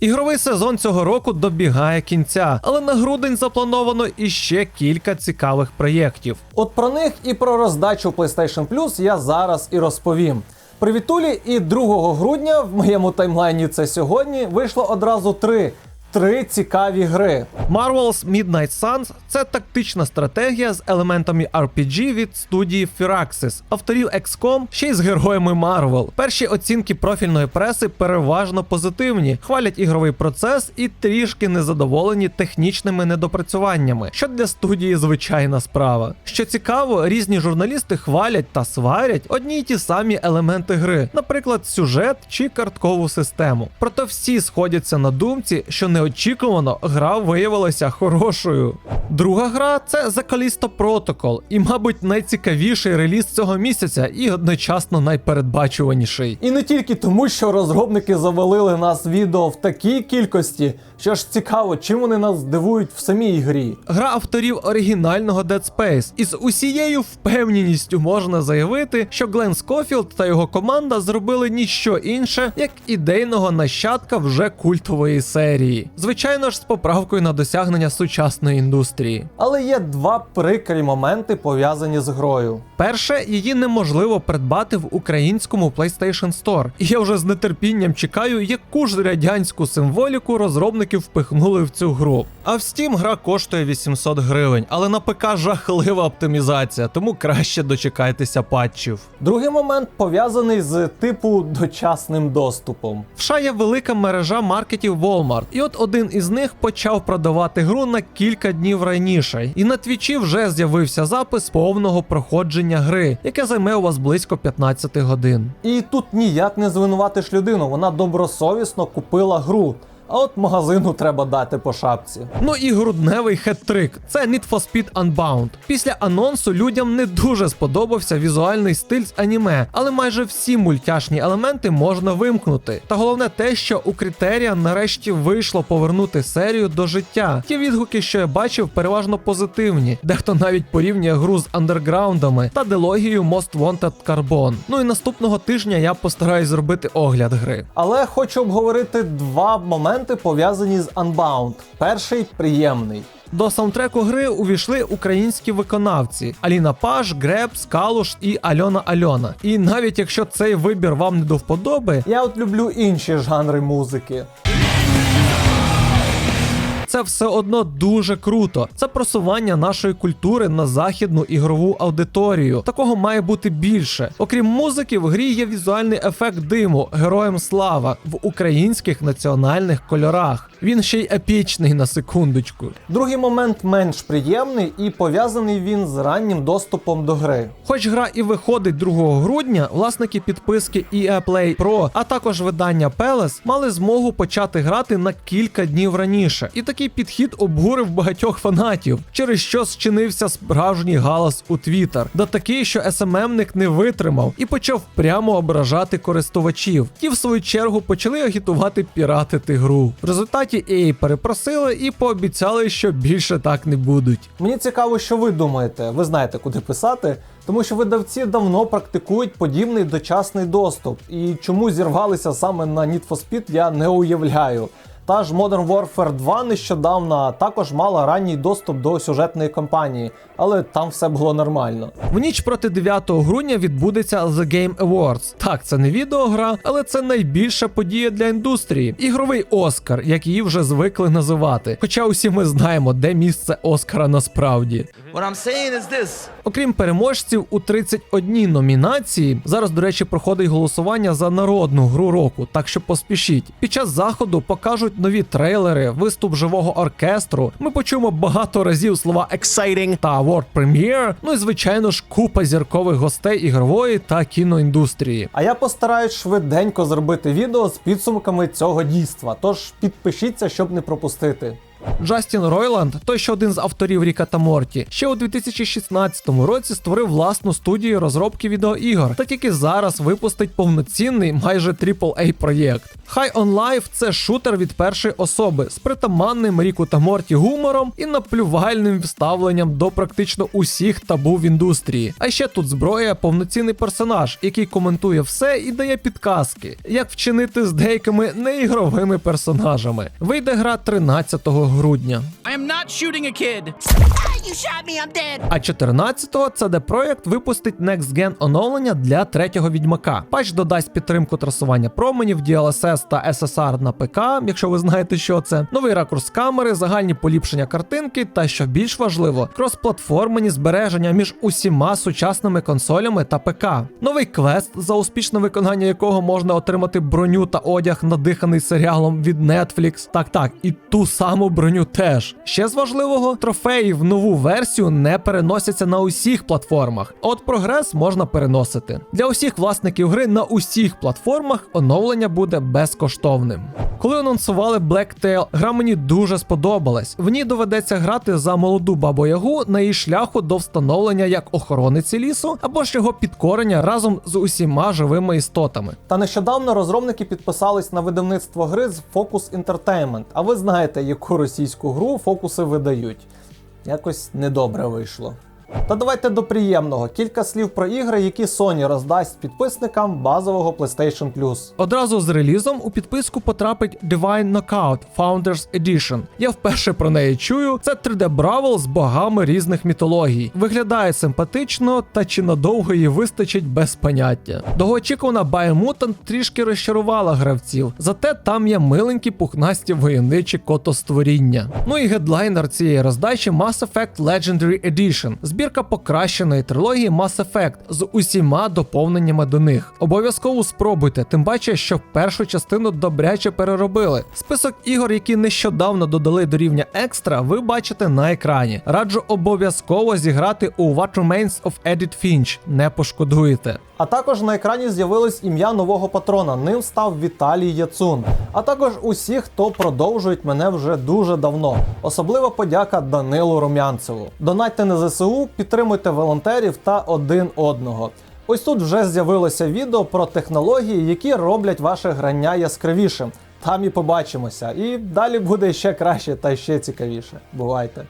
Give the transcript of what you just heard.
Ігровий сезон цього року добігає кінця, але на грудень заплановано іще кілька цікавих проєктів. От про них і про роздачу PlayStation Plus я зараз і розповім. Привітулі, і 2 грудня в моєму таймлайні це сьогодні вийшло одразу три. Три цікаві гри. Marvel's Midnight Suns – це тактична стратегія з елементами RPG від студії Firaxis, авторів XCOM, ще й з героями Marvel. Перші оцінки профільної преси переважно позитивні, хвалять ігровий процес і трішки незадоволені технічними недопрацюваннями, що для студії звичайна справа. Що цікаво, різні журналісти хвалять та сварять одні й ті самі елементи гри, наприклад, сюжет чи карткову систему. Проте всі сходяться на думці, що неочікувано гра виявилася хорошою. Друга гра це The Callisto Protocol, і, мабуть, найцікавіший реліз цього місяця і одночасно найпередбачуваніший. І не тільки тому, що розробники завалили нас відео в такій кількості, що ж цікаво, чим вони нас здивують в самій грі. Гра авторів оригінального Dead Space, і з усією впевненістю можна заявити, що Глен Скофілд та його команда зробили ніщо інше, як ідейного нащадка вже культової серії. Звичайно ж, з поправкою на досягнення сучасної індустрії. Але є два прикрі моменти пов'язані з грою. Перше, її неможливо придбати в українському PlayStation Store. І я вже з нетерпінням чекаю, яку ж радянську символіку розробники впихнули в цю гру. А в Steam гра коштує 800 гривень, але на ПК жахлива оптимізація, тому краще дочекайтеся патчів. Другий момент пов'язаний з типу дочасним доступом. В США є велика мережа маркетів Walmart, і от один із них почав продавати гру на кілька днів раніше. І на твічі вже з'явився запис повного проходження гри, яке займе у вас близько 15 годин. І тут ніяк не звинуватиш людину, вона добросовісно купила гру. А от магазину треба дати по шапці. Ну і грудневий хет-трик це Need for Speed Unbound. Після анонсу людям не дуже сподобався візуальний стиль з аніме, але майже всі мультяшні елементи можна вимкнути. Та головне те, що у критерія нарешті вийшло повернути серію до життя. Ті відгуки, що я бачив, переважно позитивні. Дехто навіть порівнює гру з андерграундами та дилогією Most Wanted Carbon. Ну і наступного тижня я постараюсь зробити огляд гри. Але хочу обговорити два моменти пов'язані з Unbound. Перший приємний. До саундтреку гри увійшли українські виконавці: Аліна Паш, Греб, Скалуш і Альона Альона. І навіть якщо цей вибір вам не до вподоби, я от люблю інші жанри музики. Це все одно дуже круто. Це просування нашої культури на західну ігрову аудиторію. Такого має бути більше. Окрім музики, в грі є візуальний ефект диму, героям слава в українських національних кольорах. Він ще й епічний на секундочку. Другий момент менш приємний і пов'язаний він з раннім доступом до гри. Хоч гра і виходить 2 грудня, власники підписки EA Play Pro, а також видання Palace мали змогу почати грати на кілька днів раніше. І такий підхід обурив багатьох фанатів, через що зчинився справжній галас у Twitter. Да такий, що СММник не витримав і почав прямо ображати користувачів. Ті, в свою чергу, почали агітувати піратити гру. В результаті EA перепросили і пообіцяли, що більше так не будуть. Мені цікаво, що ви думаєте. Ви знаєте, куди писати. Тому що видавці давно практикують подібний дочасний доступ, і чому зірвалися саме на Need for Speed, я не уявляю. Та ж Modern Warfare 2 нещодавно також мала ранній доступ до сюжетної кампанії, але там все було нормально. В ніч проти 9 грудня відбудеться The Game Awards. Так, це не відеогра, але це найбільша подія для індустрії. Ігровий Оскар, як її вже звикли називати. Хоча усі ми знаємо, де місце Оскара насправді. What I'm saying is this. Окрім переможців у 31 номінації, зараз, до речі, проходить голосування за народну гру року, так що поспішіть. Під час заходу покажуть нові трейлери, виступ живого оркестру. Ми почуємо багато разів слова exciting та world premiere, Ну і звичайно ж купа зіркових гостей ігрової та кіноіндустрії. А я постараюсь швиденько зробити відео з підсумками цього дійства. Тож підпишіться, щоб не пропустити. Джастін Ройланд, той що один з авторів Ріка та Морті, ще у 2016 році створив власну студію розробки відеоігор, та тільки зараз випустить повноцінний майже AAA проєкт. High on Life – це шутер від першої особи з притаманним Ріку та Морті гумором і наплювальним вставленням до практично усіх табу в індустрії. А ще тут зброя, повноцінний персонаж, який коментує все і дає підказки, як вчинити з деякими неігровими персонажами. Вийде гра 13 грудня. I am not shooting a kid. You shot me, I'm dead. А 14-го CD Projekt випустить Next Gen оновлення для третього відьмака. Патч додасть підтримку трасування променів, DLSS та SSR на ПК, якщо ви знаєте, що це, новий ракурс камери, загальні поліпшення картинки та, що більш важливо, кросплатформені збереження між усіма сучасними консолями та ПК. Новий квест, за успішне виконання якого можна отримати броню та одяг, надиханий серіалом від Netflix. Так, так, і ту саму броню теж. Ще з важливого, трофеї в нову версію не переносяться на усіх платформах. От прогрес можна переносити. Для усіх власників гри на усіх платформах оновлення буде безкоштовним. Коли анонсували Blacktail, гра мені дуже сподобалась. В ній доведеться грати за молоду бабу Ягу на її шляху до встановлення як охорониці лісу або ж його підкорення разом з усіма живими істотами. Та нещодавно розробники підписались на видавництво гри з Focus Entertainment. А ви знаєте, яку російську гру фокуси видають. Якось недобре вийшло. Та давайте до приємного. Кілька слів про ігри, які Sony роздасть підписникам базового PlayStation Plus. Одразу з релізом у підписку потрапить Divine Knockout Founders Edition. Я вперше про неї чую. Це 3D Бравл з богами різних мітологій. Виглядає симпатично, та чи надовго її вистачить без поняття. Довгоочікувана Biomutant трішки розчарувала гравців, зате там є миленькі пухнасті воєнничі котостворіння. Ну і гедлайнер цієї роздачі Mass Effect Legendary Edition. Збірка покращеної трилогії Mass Effect з усіма доповненнями до них. Обов'язково спробуйте, тим паче, що першу частину добряче переробили. Список ігор, які нещодавно додали до рівня екстра, ви бачите на екрані. Раджу обов'язково зіграти у What Remains of Edith Finch. Не пошкодуєте. А також на екрані з'явилось ім'я нового патрона. Ним став Віталій Яцун. А також усі, хто продовжують мене вже дуже давно. Особлива подяка Данилу Румянцеву. Донатьте на ЗСУ, підтримуйте волонтерів та один одного. Ось тут вже з'явилося відео про технології, які роблять ваше грання яскравішим. Там і побачимося. І далі буде ще краще та ще цікавіше. Бувайте!